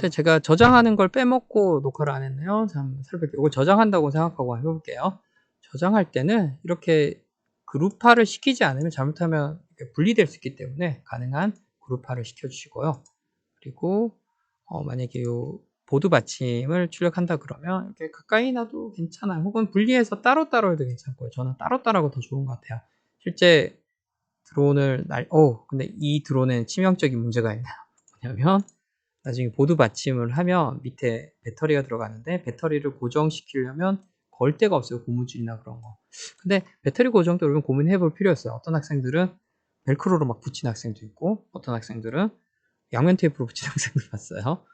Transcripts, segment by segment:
근데 제가 저장하는 걸 빼먹고 녹화를 안 했네요. 잠 살펴볼게요. 이거 저장한다고 생각하고 해볼게요. 저장할 때는 이렇게 그룹화를 시키지 않으면 잘못하면 분리될 수 있기 때문에 가능한 그룹화를 시켜주시고요. 그리고 어, 만약에 요 보드 받침을 출력한다 그러면 이렇게 가까이 놔도 괜찮아요. 혹은 분리해서 따로따로 해도 괜찮고요. 저는 따로따로가 더 좋은 것 같아요. 실제 드론을 날, 어, 근데 이 드론엔 치명적인 문제가 있네요. 뭐냐면 나중에 보드 받침을 하면 밑에 배터리가 들어가는데 배터리를 고정시키려면 걸 데가 없어요. 고무줄이나 그런 거. 근데 배터리 고정도 여러분 고민해 볼 필요 없어요. 어떤 학생들은 벨크로로 막 붙이는 학생도 있고 어떤 학생들은 양면 테이프로 붙이는 학생도 봤어요.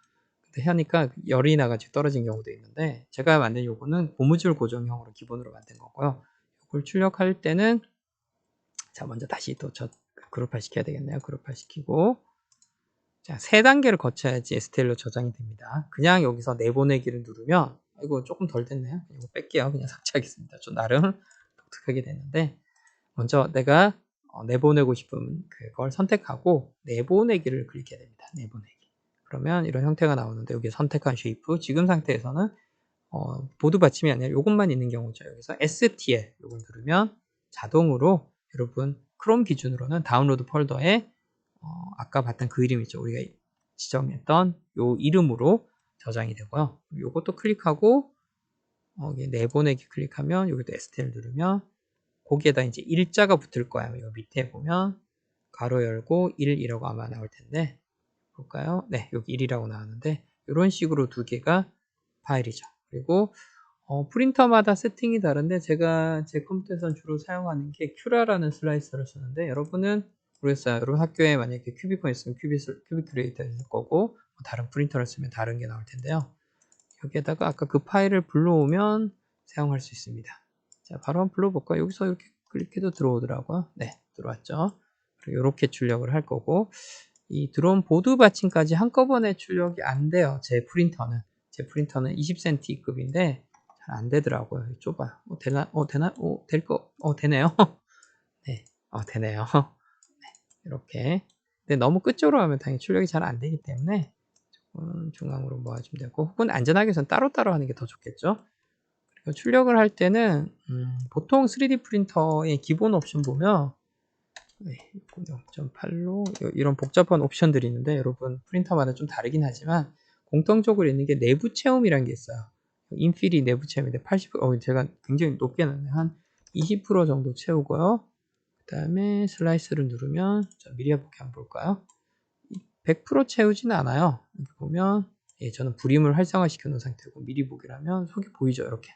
근데 하니까 열이 나가지고 떨어진 경우도 있는데 제가 만든 요거는 고무줄 고정형으로 기본으로 만든 거고요. 이걸 출력할 때는 자 먼저 다시 또 저 그룹화 시켜야 되겠네요. 그룹화 시키고 자, 세 단계를 거쳐야지 STL로 저장이 됩니다. 그냥 여기서 내보내기를 누르면 이거 조금 덜 됐네요. 이거 뺄게요. 그냥 삭제하겠습니다. 좀 나름 독특하게 됐는데 먼저 내가 어, 내보내고 싶은 그걸 선택하고 내보내기를 클릭해야 됩니다. 내보내기. 그러면 이런 형태가 나오는데 여기 선택한 쉐이프 지금 상태에서는 어, 보드 받침이 아니라 이것만 있는 경우죠. 여기서 STL 이걸 누르면 자동으로 여러분 크롬 기준으로는 다운로드 폴더에 어, 아까 봤던 그 이름 있죠. 우리가 지정했던 요 이름으로 저장이 되고요. 요것도 클릭하고 어, 내보내기 클릭하면 여기도 STL 누르면 거기에다 이제 일자가 붙을 거예요. 요 밑에 보면 가로 열고 1이라고 아마 나올 텐데 볼까요? 네, 여기 1이라고 나왔는데 이런 식으로 두 개가 파일이죠. 그리고 어, 프린터마다 세팅이 다른데 제가 제 컴퓨터에선 주로 사용하는 게 큐라라는 슬라이서를 쓰는데 여러분은 여러분 학교에 만약에 큐비콘 있으면 큐비, 큐비 크리에이터 있을 거고 뭐 다른 프린터를 쓰면 다른 게 나올 텐데요. 여기에다가 아까 그 파일을 불러오면 사용할 수 있습니다. 자, 바로 한번 불러볼까요? 여기서 이렇게 클릭해도 들어오더라고요. 네, 들어왔죠. 이렇게 출력을 할 거고 이 드론 보드 받침까지 한꺼번에 출력이 안 돼요. 제 프린터는. 제 프린터는 20cm급인데 잘 안 되더라고요. 좁아. 어, 되나? 어, 되나? 어, 될 거. 어, 되네요. 네. 어, 되네요. 네, 이렇게. 근데 너무 끝쪽으로 하면 당연히 출력이 잘 안 되기 때문에 조금 중앙으로 모아주면 되고 혹은 안전하게 해서는 따로따로 하는 게 더 좋겠죠. 그리고 출력을 할 때는 음, 보통 3D 프린터의 기본 옵션 보면 네, 0.8로 이런 복잡한 옵션들이 있는데 여러분 프린터마다 좀 다르긴 하지만 공통적으로 있는 게 내부 체험이라는 게 있어요. 인필이 내부 체험인데 80, 어, 제가 굉장히 높게 놨네. 한20% 정도 채우고요. 그 다음에 슬라이스를 누르면, 자, 미리아 보기 한번 볼까요? 100% 채우지는 않아요. 여기 보면, 예, 저는 불임을 활성화 시켜 놓은 상태고, 미리 보기라면 속이 보이죠, 이렇게.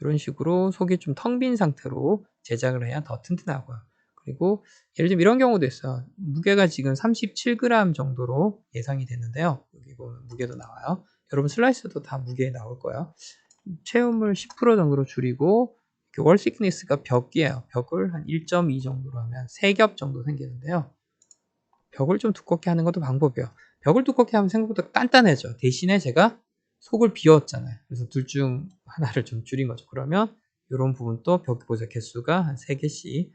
이런 식으로 속이 좀 텅 빈 상태로 제작을 해야 더 튼튼하고요. 그리고 예를 들면 이런 경우도 있어요. 무게가 지금 37g 정도로 예상이 됐는데요. 여기 보면 무게도 나와요. 여러분 슬라이스도 다 무게에 나올 거예요. 체험을 10% 정도로 줄이고 월 시크니스가 벽이에요. 벽을 한 1.2 정도로 하면 3겹 정도 생기는데요. 벽을 좀 두껍게 하는 것도 방법이에요. 벽을 두껍게 하면 생각보다 단단해져. 대신에 제가 속을 비웠잖아요. 그래서 둘 중 하나를 좀 줄인 거죠. 그러면 이런 부분도 벽 보자 개수가 한 3개씩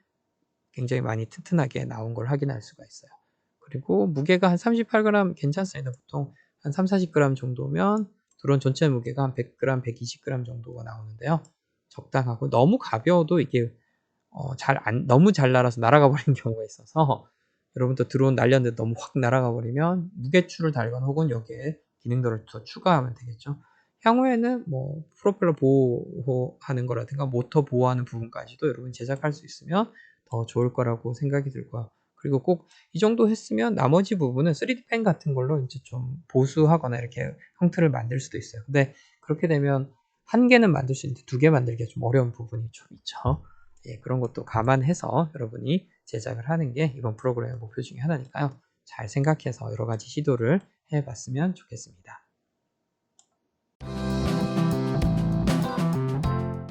굉장히 많이 튼튼하게 나온 걸 확인할 수가 있어요. 그리고 무게가 한 38g 괜찮습니다. 보통 한 3, 40g 정도면 드론 전체 무게가 한 100g, 120g 정도가 나오는데요. 적당하고 너무 가벼워도 이게 어, 잘 안, 너무 잘 날아서 날아가 버리는 경우가 있어서 여러분도 드론 날렸는데 너무 확 날아가 버리면 무게추를 달거나 혹은 여기에 기능들을 더 추가하면 되겠죠. 향후에는 뭐 프로펠러 보호하는 거라든가 모터 보호하는 부분까지도 여러분 제작할 수 있으면 더 좋을 거라고 생각이 들고요. 그리고 꼭 이 정도 했으면 나머지 부분은 3D 펜 같은 걸로 이제 좀 보수하거나 이렇게 형태를 만들 수도 있어요. 근데 그렇게 되면 한 개는 만들 수 있는데 두 개 만들기가 좀 어려운 부분이 좀 있죠. 예, 그런 것도 감안해서 여러분이 제작을 하는 게 이번 프로그램의 목표 중에 하나니까요. 잘 생각해서 여러 가지 시도를 해봤으면 좋겠습니다.